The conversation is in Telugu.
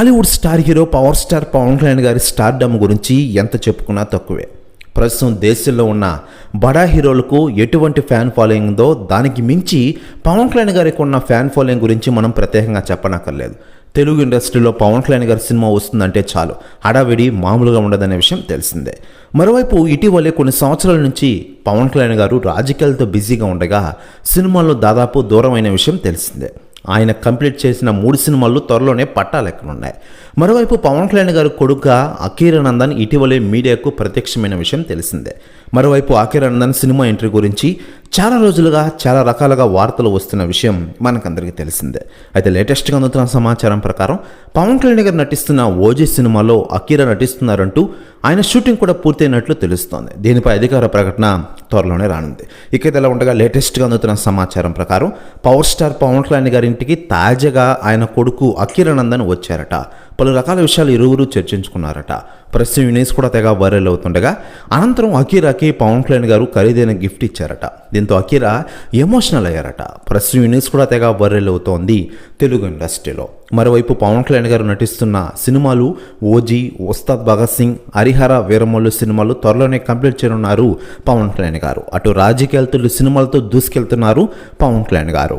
Tollywood star hero power star Pawan Kalyan గారి స్టార్ డమ్ గురించి ఎంత చెప్పుకున్నా తక్కువే. ప్రస్తుతం దేశంలో ఉన్న బడా హీరోలకు ఎటువంటి ఫ్యాన్ ఫాలోయింగ్ ఉందో దానికి మించి పవన్ కళ్యాణ్ గారికి ఉన్న ఫ్యాన్ ఫాలోయింగ్ గురించి మనం ప్రత్యేకంగా చెప్పనక్కర్లేదు. తెలుగు ఇండస్ట్రీలో పవన్ కళ్యాణ్ గారి సినిమా వస్తుందంటే చాలు. హడావిడి మామూలుగా ఉండదనే విషయం తెలిసిందే. మరోవైపు ఇటీవలే కొన్ని సంవత్సరాల నుంచి పవన్ కళ్యాణ్ గారు రాజకీయాలతో బిజీగా ఉండగా సినిమాల్లో దాదాపు దూరమైన విషయం తెలిసిందే. ఆయన కంప్లీట్ చేసిన మూడు సినిమాలు త్వరలోనే పట్టాలెక్కనున్నాయి మరోవైపు పవన్ కళ్యాణ్ గారి కొడుక అకీరానందన్ ఇటీవలే మీడియాకు ప్రత్యక్షమైన విషయం తెలిసిందే. మరోవైపు అకీరానందన్ సినిమా ఎంట్రీ గురించి చాలా రోజులుగా చాలా రకాలుగా వార్తలు వస్తున్న విషయం మనకందరికీ తెలిసిందే. అయితే లేటెస్ట్గా అందుతున్న సమాచారం ప్రకారం పవన్ కళ్యాణ్ గారు నటిస్తున్న ఓజీ సినిమాలో అకీరా నటిస్తున్నారంటూ ఆయన షూటింగ్ కూడా పూర్తయినట్లు తెలుస్తోంది. దీనిపై అధికార ప్రకటన త్వరలోనే రానుంది. ఇక ఇలా ఉండగా లేటెస్ట్గా అందుతున్న సమాచారం ప్రకారం పవర్ స్టార్ పవన్ కళ్యాణ్ గారి ఇంటికి తాజాగా ఆయన కొడుకు అఖిరానందన్ వచ్చారట. పలు రకాల విషయాలు ఇరువురు చర్చించుకున్నారట. ప్రస్తుతం యూనిస్ కూడా తెగ వైరల్ అవుతుండగా అనంతరం అకీరాకి పవన్ కళ్యాణ్ గారు ఖరీదైన గిఫ్ట్ ఇచ్చారట. దీంతో అకీరా ఎమోషనల్ అయ్యారట. ప్రస్తుతం యూనిస్ కూడా తెగ వైరల్ అవుతోంది తెలుగు ఇండస్ట్రీలో. మరోవైపు పవన్ కళ్యాణ్ గారు నటిస్తున్న సినిమాలు ఓజీ ఉస్తాద్ భగత్ సింగ్ హరిహర వీరమల్లు సినిమాలు త్వరలోనే కంప్లీట్ చేయనున్నారు పవన్ కళ్యాణ్ గారు. అటు రాజకీయాలతో సినిమాలతో దూసుకెళ్తున్నారు పవన్ కళ్యాణ్ గారు.